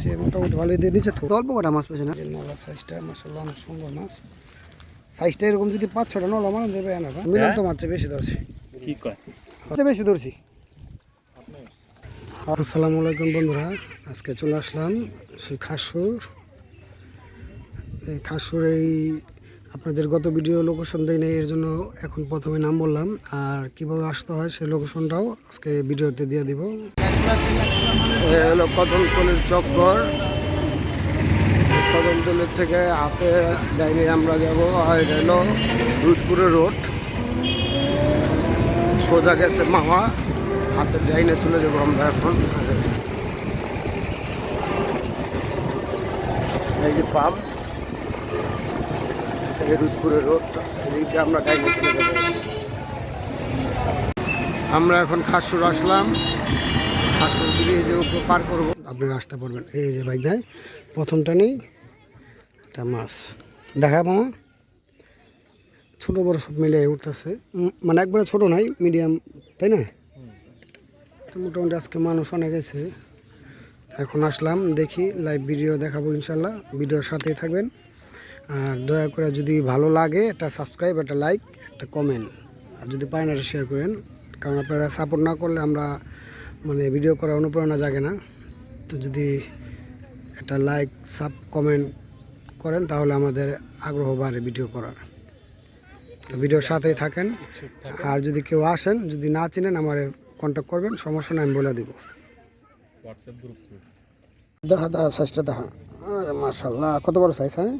সে মোটামুটি ভালোই দিয়ে দিচ্ছে তো। অল্প কটা মাছ পেয়েছে না? নলা সাইজটা মাসাল্লাহ অনেক সুন্দর মাছ। সাইজটা এরকম যদি পাঁচ ছটা নলা মাছ দেবে না মিলন তো মাত্র বেশি ধরছি। কি কয়? বেশি ধরছি। আসসালামু আলাইকুম বন্ধুরা আজকে চলে আসলাম সেই খাসুর। এই খাসুর এই আপনাদের গত ভিডিও লোকেশন দেয় নেই, এর জন্য এখন প্রথমে নাম বললাম। আর কীভাবে আসতে হয় সেই লোকেশনটাও আজকে ভিডিওতে দিয়ে দিব। হলো কদমতলের চক্কর কদমতলের থেকে হাতের ডাইনে আমরা যাব, আর হলো রুদপুরের রোড। সোজা গেছে মামা হাতের ডাইনে চলে যাব আমরা এখন। এই যে পাম্প আমরা এখন খাসুর আসলাম। খাসুর ব্রিজে পার করব। আপনারা আসতে পারবেন এই যে বাইক দেয় প্রথমটা নেই একটা মাছ। দেখা মামা। ছোটো বড় সব মিলে উঠতেছে। মানে একবারে ছোট নাই মিডিয়াম তাই না? তো মোটামুটি আজকে মানুষ অনেক আছে। এখন আসলাম, দেখি লাইভ ভিডিও দেখাবো ইনশাল্লাহ। ভিডিওর সাথেই থাকবেন। আর দয়া করে যদি ভালো লাগে একটা সাবস্ক্রাইব একটা লাইক একটা কমেন্ট আর যদি পারেন একটা শেয়ার করেন। কারণ আপনারা সাপোর্ট না করলে আমরা মানে ভিডিও করার অনুপ্রেরণা জাগে না। তো যদি একটা লাইক সাব কমেন্ট করেন তাহলে আমাদের আগ্রহ বাড়ে ভিডিও করার। তো ভিডিওর সাথেই থাকেন। আর যদি কেউ আসেন যদি না চিনেন আমার কন্ট্যাক্ট করবেন সমস্যা নেই আমি বলে দেবো। হোয়াটসঅ্যাপ গ্রুপ দেখা দেখা সাইজটা দেখা। আরে মাশাল্লাহ কত বড় সাইজ হ্যাঁ?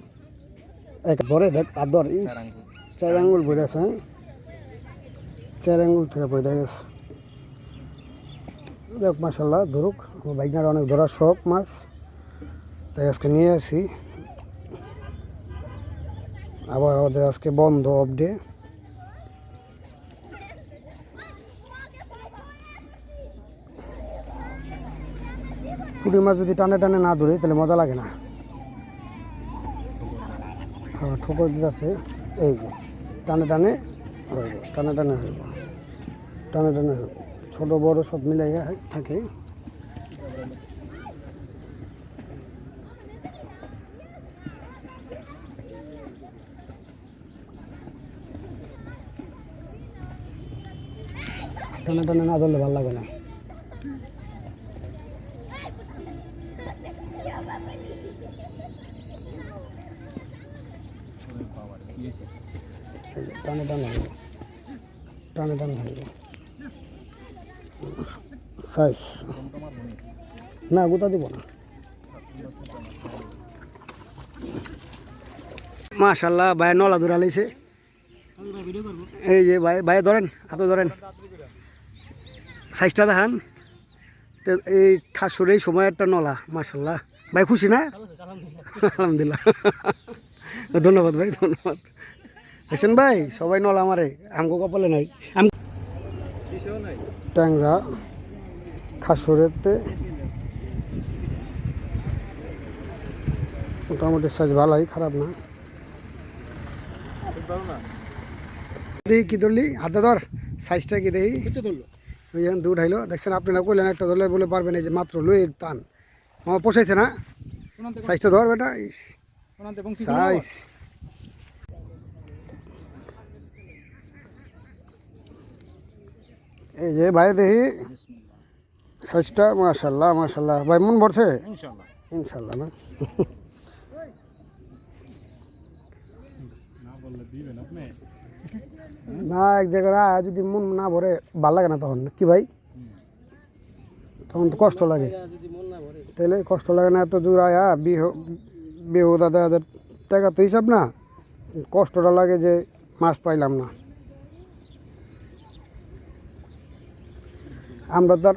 এক বড় দেখ, আদর, ইস চার আঙ্গুল বইরে আছে হ্যাঁ? চার আঙ্গুল থেকে বইরে গেছে। দেখ মাশাল্লাহ ধরুক, আমার বাইকনার অনেক ধরার শখ, মাছ। তাই আজকে নিয়ে আসি। আবার ওদের আজকে বন্ধ অফ ডে পুঁটি মাছ যদি টানে টানে না ধরে, তাহলে মজা লাগে না। ঠোকর দিতেছে, এই যে, টানে টানে হইব, টানে টানে হইব, টানে টানে হইব। ছোটো, বড় সব মিলাইয়া থাকে। টানে টানে না ধরলে ভালো লাগে না এই যে টানে টানে হইব টানে টানে হইব সাইজ। না গোতা দিব না। মাশাল্লাহ ভাই নলা ধরা লাইছে এই যে ভাই ভাই ধরেন, হাতে ধরেন। সাইজটা দেখান। এই খাসুর এই সময় একটা নলা মাশাল্লাহ ভাই খুশি না? আলহামদুলিল্লাহ। ধন্যবাদ ভাই, ধন্যবাদ। হাসেন ভাই সবাই নলা আমারে। আমগো কপালে নাই। আম ট্যাংরা খাসুরেতে। মোটামুটি সাইজ ভালোই খারাপ না। দেখি কি ধরলি? হাতে ধর। সাইজটা কি দেখি ওই দুধ হাইলো দেখছেন আপনারা কইলেন একটা ধরলে বলে পারবেন এই যে মাত্র লইয়ের টান। আমার পোষাইছে না। সাইজটা ধর বেটা সাইজ এই যে ভাই দেখি। সাইজটা মাশাল্লাহ মাশাল্লাহ। ভাই মন ভরছে? ইনশাল্লাহ। না? না এক জায়গায় আয়া যদি মন না ভরে ভালো লাগে না তখন। কি ভাই? তখন তো কষ্ট লাগে। তাহলে কষ্ট লাগে না এত জোর আয়া বিহু বেহুদা দাদাদের টাকা তো হিসাব না। কষ্টটা লাগে যে মাছ পাইলাম না। আমরা তার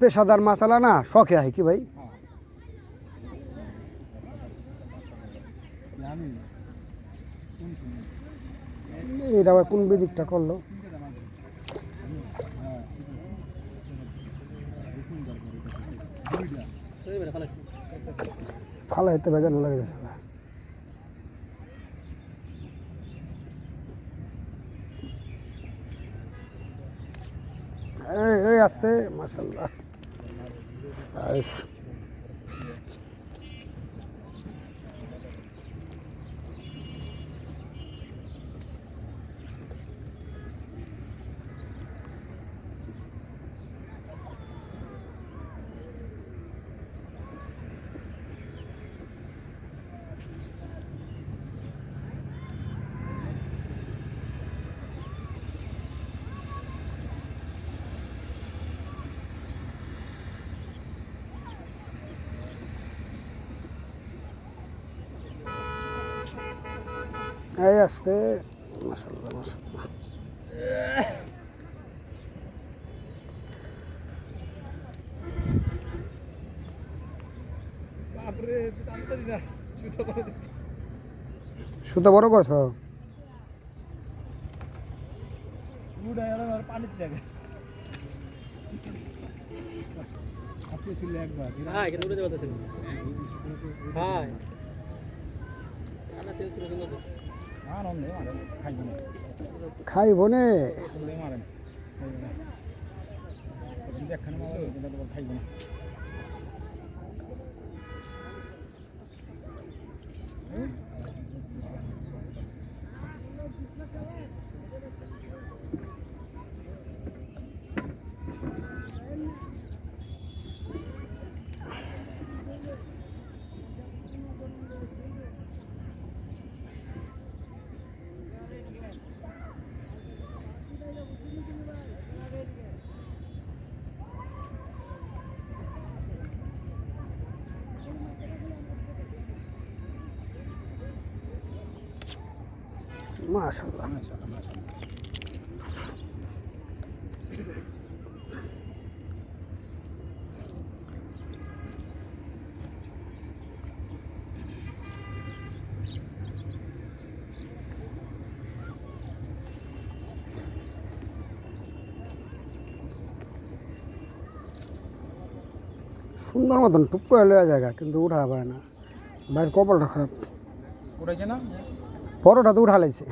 পেশাদার মাসালা না, শখে আই কি ভাই? এটা আবার কোন বিদিকটা করল? ফালা হইতে বেজানো লাগে যাচ্ছে না। এই এই আসতে মাসাল্লাহ এই আসতে। মাসাল্লাহ মাসাল্লাহ সুতো বড় করছ? একবার। খাইব না খাইব নে আসলে মারেন খাইব না দেখখানে মারেন কিন্তু তোমার খাইব না মাশাল্লাহ সুন্দর মতন টুপ করে লওয়া জায়গা কিন্তু উঠা পারে না বাইরের কপালটা খারাপ উঠেছে না বড়টা তো উঠা লাইছে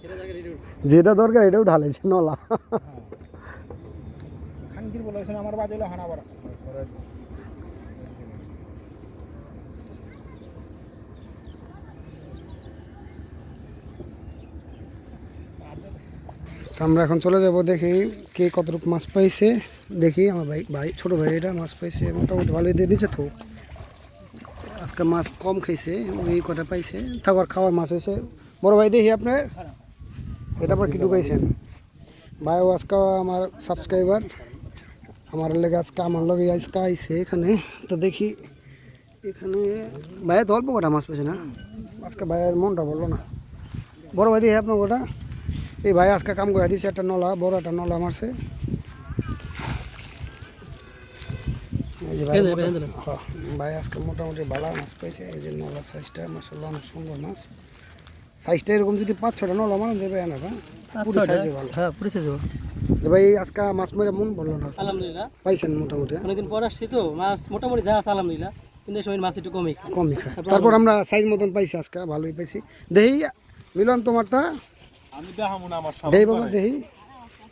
সেটা জায়গায় রেডি যেটা দরকার এটা উঠা লাইছে নলা আমার বাজে হানা আমরা এখন চলে যাব দেখি কে কতটুকু মাছ পাইছে। দেখি আমার ভাই ভাই ছোটো ভাই এটা মাছ পাইছে মোটামুটি ভালোই দিয়ে নিচে তো। আজকে মাছ কম খাইছে ওই কটা পাইছে। তারপর খাওয়ার মাছ হয়েছে বড় ভাই দেখি আপনার। এটা পর কি ঢুকাইছেন ভাইও আজকে আমার সাবস্ক্রাইবার আমার লেগে আজকে আমার লগে আজকে আইছে এখানে। তো দেখি এখানে ভাইয়া তো অল্প কটা মাছ পেয়েছে না? আজকে ভাইয়ের মনটা বলল না। বড় ভাই দেখি আপনার ওটা। এই ভাই আজকে কাম করে দিছে একটা নলা, বড় একটা নলা মারছে। যে ভাই। হ্যাঁ, ভাই আজকে মোটামুটি ভালো মাছ পেয়েছে এই যে নলা সাইজটা মাসাল্লাহ অনেক সুন্দর মাছ। সাইজটা এরকম যদি পাঁচ ছটা নলা মারা যাবে না হ্যাঁ ভাই আজকে মাছ মেরে মন বলল না। আলহামদুলিল্লাহ। পাইছেন মোটামুটি হ্যাঁ? অনেকদিন পর আসছি তো মাছ মোটামুটি যা আছে আলহামদুলিল্লাহ কিন্তু এই সময় মাছ একটু কমই। কমই খায়। তারপর আমরা সাইজ মতন পাইছি আজকে ভালোই পাইছি। দেহি মিলন তোমারটা? আমি দেখাবো না আমার দেহি বাবা দেহি।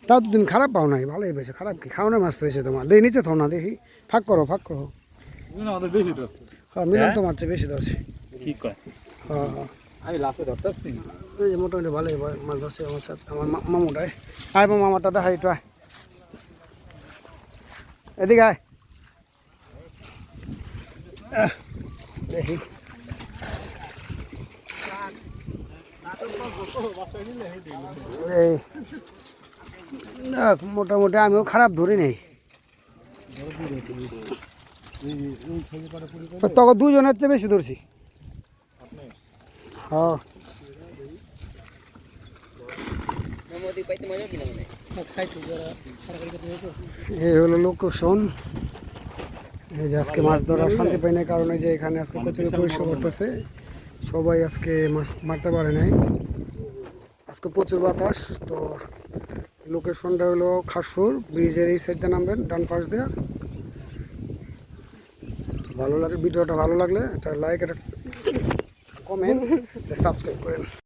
তাও তো তুমি খারাপ পাও নাই ভালোই পেয়েছে খারাপ কি? খাওয়ানো মাছ পেয়েছে তোমার। দেহি নিচে থো না দেখি। ফাঁক করো ফাঁক করো। তো হ্যাঁ মিলন তোমার চেয়ে বেশি ধরছে। হ্যাঁ হ্যাঁ। আমি এই যে মোটামুটি ভালোই মাছ ধরছে আমার সাথে আমার মামুটাই। আয় মামা আমারটা দেখা একটু আয়। এদিকে আয়। দেখি। এই। না, মোটামুটি আমিও খারাপ ধরি নেই। তখন দুজনের চেয়ে বেশি ধরছি। হ্যাঁ। এই হলো লোকেশন এই যে আজকে মাছ ধরা শান্তি পাই না কারণে যে এখানে আজকে কচুরি পরিষ্কার করতেছে সবাই আজকে মাছ মারতে পারে নাই। আজকে প্রচুর বাতাস, তো লোকেশনটা হলো খাসুর, ব্রিজের এই সাইডটা নামবেন, ডান পাশ দিয়ে। ভালো লাগে ভিডিওটা ভালো লাগলে একটা লাইক একটা কমেন্ট সাবস্ক্রাইব করেন।